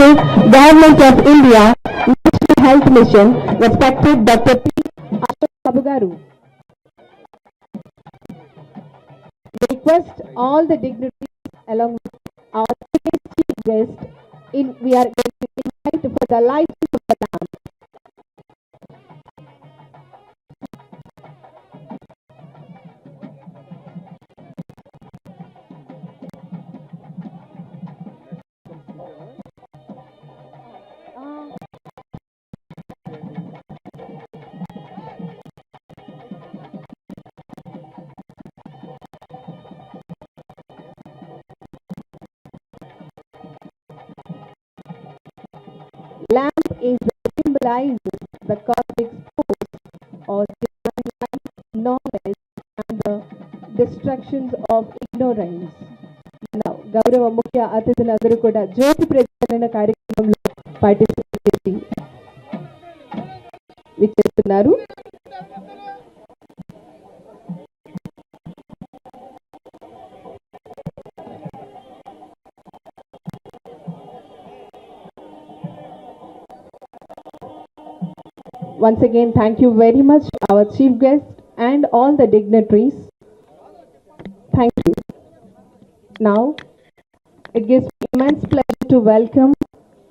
to Government of India National Health Mission, respected Dr. P. Ashok. Request all the dignitaries along with our chief guest in we are going to invite for the lighting is symbolized the cosmic force or divine knowledge and the destructions of ignorance. Now, గౌరవ ముఖ్య అతిథులందరూ కూడా జ్యోతి ప్రజ్వలన కార్యక్రమంలో participate చేసి విచ్చేస్తున్నారు Once again, thank you very much, our chief guest and all the dignitaries. Thank you. Now, it gives me immense pleasure to welcome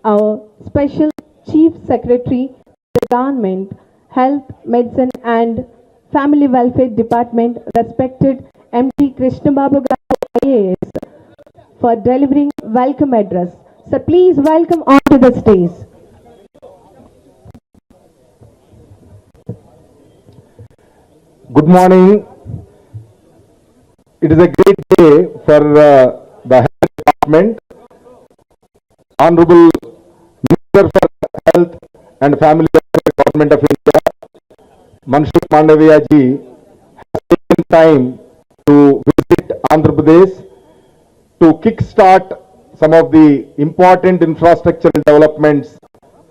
our special chief secretary, the government, health, medicine and family welfare department, respected MD Krishna Babu Garu IAS, for delivering welcome address. So please welcome onto the stage. Good morning. It is a great day for uh, the Health Department. Honorable Minister for Health and Family Government of India, Manshuk Mandaviya ji, has taken time to visit Andhra Pradesh to kickstart some of the important infrastructural developments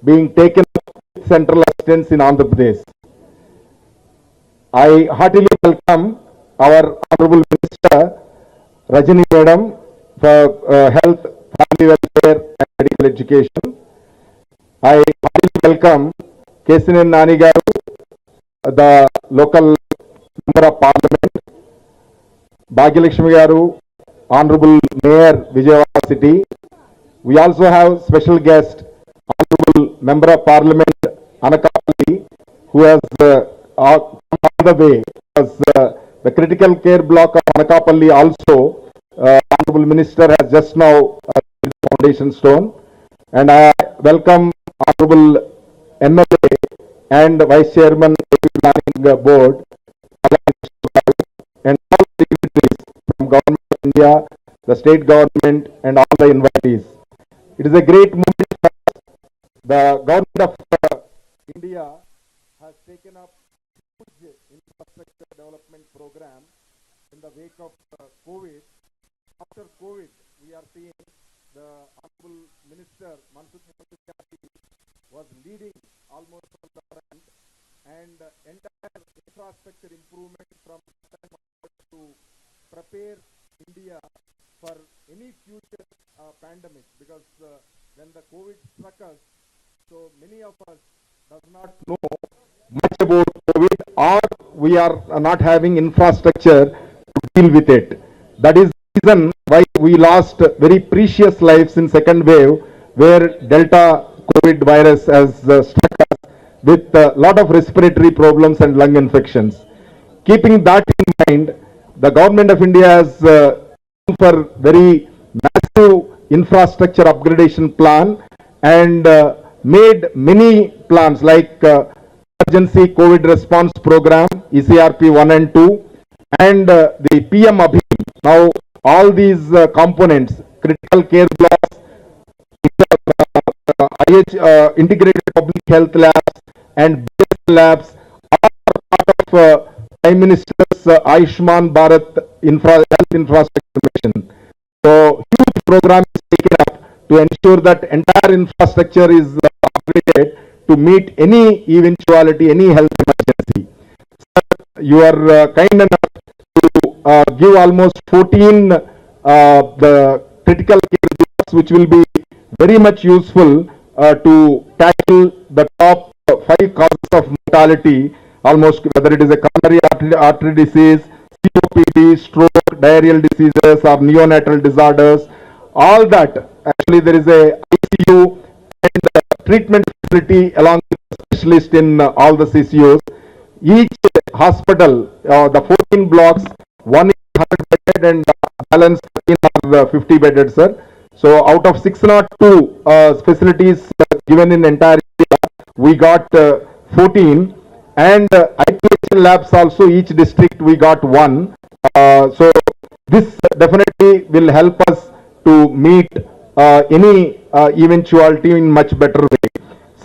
being taken with central assistance in Andhra Pradesh. I heartily welcome our Honorable Minister Rajani Madam for uh, Health, Family Welfare and Medical Education. I heartily welcome Kesinen Nani Garu, the local Member of Parliament, Bhagyalakshmi Garu, Honorable Mayor Vijayawada City. We also have special guest, Honorable Member of Parliament Anakapalli, who has uh, all the way because uh, the critical care block of Anakapalli also, uh, Honorable Minister has just now uh, the foundation stone. And I welcome Honorable MLA and Vice Chairman AP Planning Board, and all dignitaries from Government of India, the state government and all the invitees. It is a great moment. The government of uh, India has taken up huge infrastructure development program in the wake of uh, COVID. After COVID, we are seeing the Honorable Minister Mansukh was leading almost from the front and uh, entire infrastructure improvement from to prepare India for any future uh, pandemic because uh, when the COVID struck us, so many of us does not know much about COVID or we are not having infrastructure to deal with it. That is the reason why we lost very precious lives in second wave where Delta COVID virus has uh, struck us with a lot of respiratory problems and lung infections. Keeping that in mind, the government of India has uh, for very massive infrastructure upgradation plan and uh, made many plans like uh, emergency COVID response program, ECRP 1 and 2, and uh, the PM Abhi. Now, all these uh, components, critical care blocks, uh, IH, uh, integrated public health labs and labs are part of uh, Prime Minister's uh, Ayushman Bharat infra, health infrastructure mission. So huge program is taken up to ensure that entire infrastructure is uh, upgraded to meet any eventuality, any health emergency. Sir, you are uh, kind enough to uh, give almost 14 uh, the critical care blocks which will be very much useful uh, to tackle the top five causes of mortality, almost whether it is a coronary artery, artery disease, COPD, stroke, diarrheal diseases, or neonatal disorders. All that, actually, there is a ICU and uh, treatment facility along with the specialist in uh, all the CCUs. Each hospital, uh, the 14 blocks, one is 100 bedded and balance 13 are uh, 50 bedded, sir. So out of 602 uh, facilities given in entire we got uh, 14 and uh, labs also each district we got one. Uh, so this definitely will help us to meet uh, any uh, eventuality in much better way.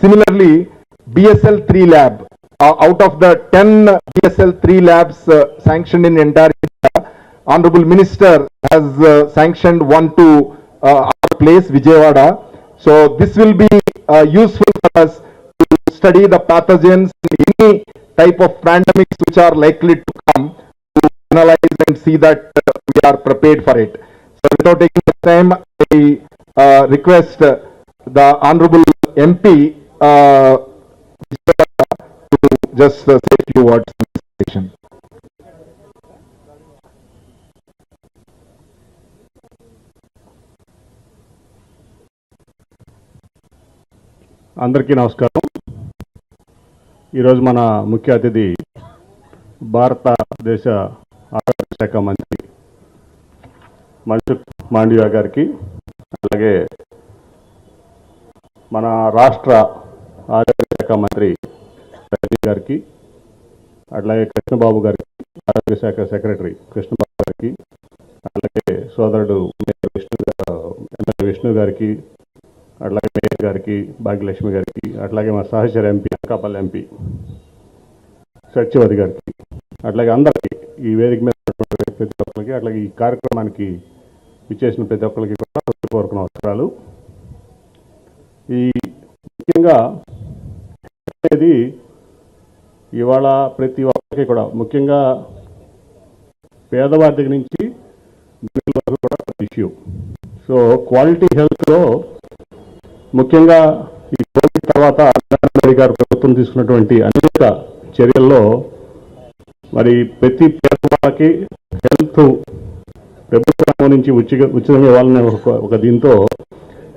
Similarly, BSL 3 lab, uh, out of the 10 BSL 3 labs uh, sanctioned in entire India, Honorable Minister has uh, sanctioned one to uh, our place, Vijayawada. So this will be uh, useful for us to study the pathogens any type of pandemics which are likely to come to analyze and see that uh, we are prepared for it. So without taking the time, I uh, request uh, the Honorable MP to just uh, say a few words on this session. అందరికీ నమస్కారం ఈరోజు మన ముఖ్య అతిథి భారతదేశ ఆరోగ్య శాఖ మంత్రి మన్సుఖ్ మాండవియా గారికి అలాగే మన రాష్ట్ర శాఖ మంత్రి రజనీ గారికి అట్లాగే కృష్ణబాబు గారికి ఆరోగ్య శాఖ సెక్రటరీ కృష్ణబాబు గారికి అలాగే సోదరుడు విష్ణు ఎమ్మెల్యే విష్ణు గారికి అట్లాగే మేయర్ గారికి భాగ్యలక్ష్మి గారికి అట్లాగే మా సహచర ఎంపీ అనకాపల్లి ఎంపీ సత్యవతి గారికి అట్లాగే అందరికీ ఈ వేదిక మీద ప్రతి ఒక్కరికి అట్లాగే ఈ కార్యక్రమానికి ఇచ్చేసిన ప్రతి ఒక్కరికి కూడా పూర్వక నమస్కారాలు. ఈ ముఖ్యంగా అనేది ఇవాళ ప్రతి ఒక్కరికి కూడా ముఖ్యంగా పేదవారి దగ్గర నుంచి వరకు కూడా ఇష్యూ సో క్వాలిటీ హెల్త్లో ముఖ్యంగా ఈ కోవిడ్ తర్వాత మోడీ గారు ప్రభుత్వం తీసుకున్నటువంటి అనేక చర్యల్లో మరి ప్రతి పేదవాళ్ళకి హెల్త్ ప్రభుత్వం నుంచి ఉచిత ఉచితంగా ఇవ్వాలనే ఒక దీంతో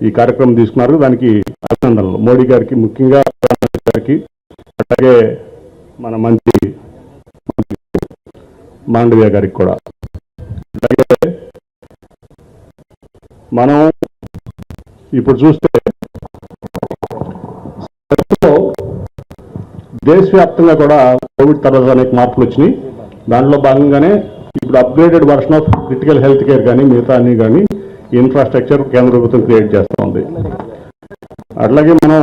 ఈ కార్యక్రమం తీసుకున్నారు. దానికి అభినందనలు. మోడీ గారికి ముఖ్యంగా గారికి అలాగే మన మంత్రి మాండవ్య గారికి కూడా. అలాగే మనం ఇప్పుడు చూస్తే దేశవ్యాప్తంగా కూడా కోవిడ్ తర్వాత అనేక మార్పులు వచ్చినాయి. దాంట్లో భాగంగానే ఇప్పుడు upgraded version of critical health care కానీ మిగతా అన్ని కానీ ఇన్ఫ్రాస్ట్రక్చర్ కేంద్ర ప్రభుత్వం క్రియేట్ చేస్తూ ఉంది. అట్లాగే మనం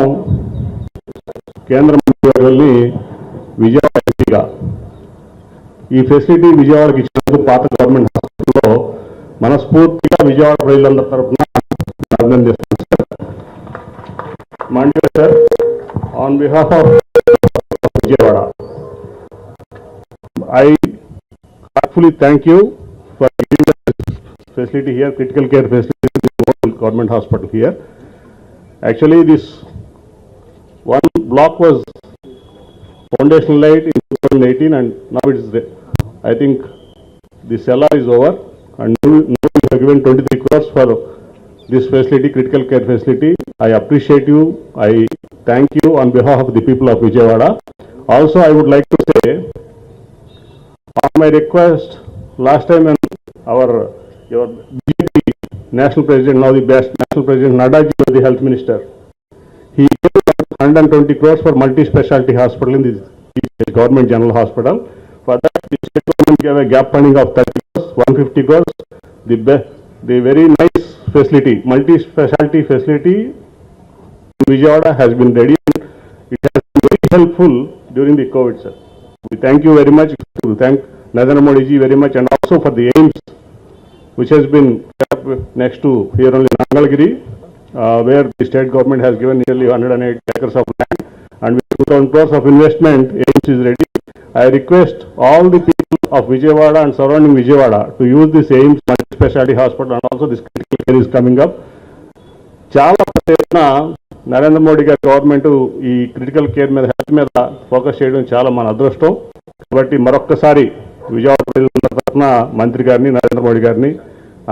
కేంద్ర మంత్రివర్యుల్ని విజయవాడ ఎంపీగా ఈ ఫెసిలిటీ విజయవాడకి ఇచ్చినందుకు పాత గవర్నమెంట్ హాస్పిటల్లో మనస్ఫూర్తిగా విజయవాడ ప్రజలందరి తరఫున అభినందిస్తున్నాను sir Mandya sir, on behalf of Vijayawada, I heartfully thank you for giving us this facility here, critical care facility in the one block was foundation laid in 2018 and now it is, re- I think the cellar is over and now we have given 23 crores for this facility, critical care facility. I appreciate you. I thank you on behalf of the people of Vijayawada. Also, I would like to say, on my request, last time when our, your BJP national president, now the best national president, Nadaji was the health minister. He gave 120 crores for multi-specialty hospital in the government general hospital. For that, the state government gave a gap funding of 30 crores, 150 crores. The the very nice facility, multi-specialty facility in Vijayawada has been ready. It has been very helpful during the COVID, sir. We thank you very much. We thank Narendra Modi ji very much and also for the aims which has been next to here only Nangalgiri, where the state government has given nearly 108 acres of land and with 2,000 crores of investment, AIMS is ready. I request all the people of Vijayawada and surrounding Vijayawada to use this AIMS multi-specialty hospital and also this critical care is coming up. చాలా పెద్ద నరేంద్ర మోడీ గారి government ఈ critical care మీద health మీద focus చేయడం చాలా మన అదృష్టం కాబట్టి మరొక్కసారి విజయవాడ ప్రజల తరఫున మంత్రి గారిని నరేంద్ర మోడీ గారిని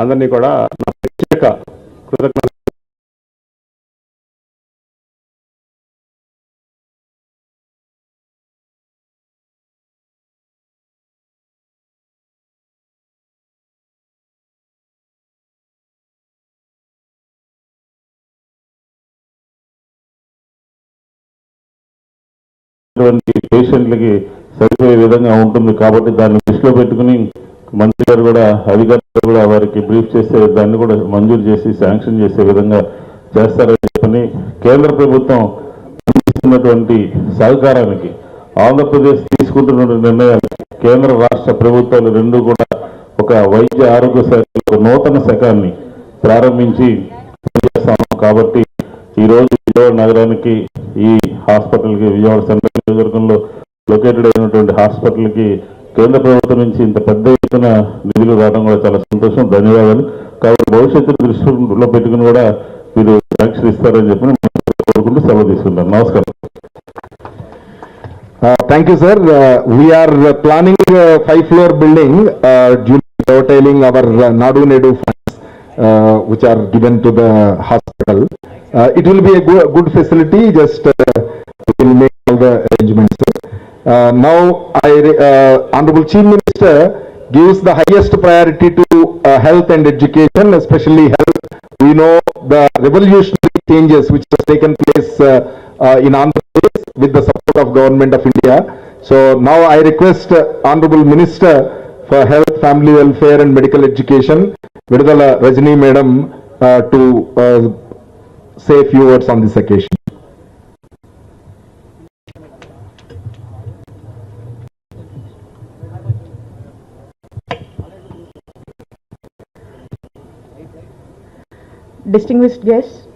అందరినీ కూడా నా ప్రత్యేక కృతజ్ఞత పేషెంట్లకి సరిపోయే విధంగా ఉంటుంది కాబట్టి దాన్ని దృష్టిలో పెట్టుకుని మంత్రి గారు కూడా అధికారులు కూడా వారికి బ్రీఫ్ చేసే దాన్ని కూడా మంజూరు చేసి శాంక్షన్ చేసే విధంగా చేస్తారని చెప్పని కేంద్ర ప్రభుత్వం అందిస్తున్నటువంటి సహకారానికి ఆంధ్రప్రదేశ్ తీసుకుంటున్నటువంటి నిర్ణయాలు కేంద్ర రాష్ట్ర ప్రభుత్వాలు రెండు కూడా ఒక వైద్య ఆరోగ్య శాఖ నూతన శకాన్ని ప్రారంభించి చేస్తాము. కాబట్టి ఈ రోజు విజయవాడ నగరానికి ఈ హాస్పిటల్కి విజయవాడ సెంటర్ నియోజకవర్గంలో లొకేటెడ్ అయినటువంటి హాస్పిటల్కి కేంద్ర ప్రభుత్వం నుంచి ఇంత పెద్ద ఎత్తున నిధులు రావడం కూడా చాలా సంతోషం ధన్యవాదాలు. కాబట్టి భవిష్యత్తు దృష్టిలో పెట్టుకుని కూడా మీరు ఆంక్షలు ఇస్తారని చెప్పి కోరుకుంటూ సెలవు తీసుకుంటాను నమస్కారం. Thank you sir we're planning five floor building tiling our Nadu Nedu funds which are given to the hospital it will be good facility just will make all the arrangements. Uh, Now, I, uh, Honorable Chief Minister gives the highest priority to uh, health and education, especially health. We know the revolutionary changes which has taken place uh, in Andhra Pradesh with the support of Government of India. So now I request Honorable Minister for Health, Family Welfare and Medical Education, Vidudala Rajini Madam, uh, to uh, say a few words on this occasion. Distinguished guests,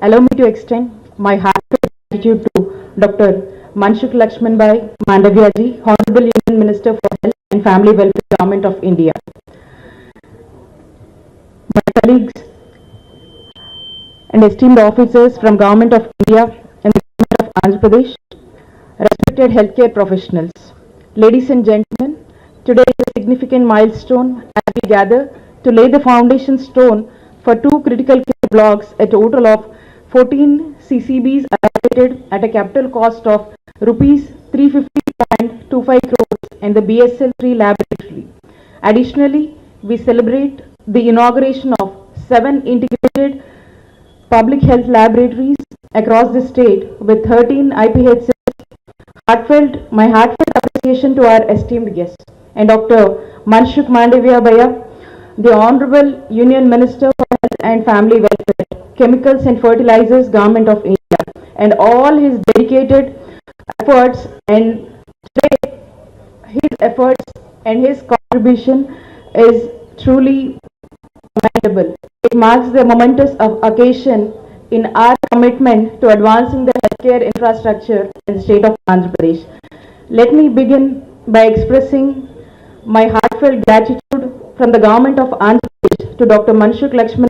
allow me to extend my heartfelt gratitude to Dr. Manshuk Lakshman Bai Mandavyaji, Honorable Union Minister for Health and Family Welfare, Government of India. My colleagues and esteemed officers from Government of India and the Government of Andhra Pradesh, respected healthcare professionals, ladies and gentlemen, today is a significant milestone as we gather to lay the foundation stone for two critical care blocks a total of 14 CCBs allocated at a capital cost of rupees 350.25 crores in the BSL 3 laboratory. Additionally, we celebrate the inauguration of seven integrated public health laboratories across the state with 13 IPHs heartfelt, my heartfelt appreciation to our esteemed guests and Dr. Manshuk Mandavya Baya, the Honorable Union Minister for and Family Welfare, Chemicals and Fertilizers, Government of India, and all his dedicated efforts and today his efforts and his contribution is truly commendable. It marks the momentous occasion in our commitment to advancing the healthcare infrastructure in the state of Andhra Pradesh. Let me begin by expressing my heartfelt gratitude from the government of Andhra Pradesh to Dr. Manshuk Lakshman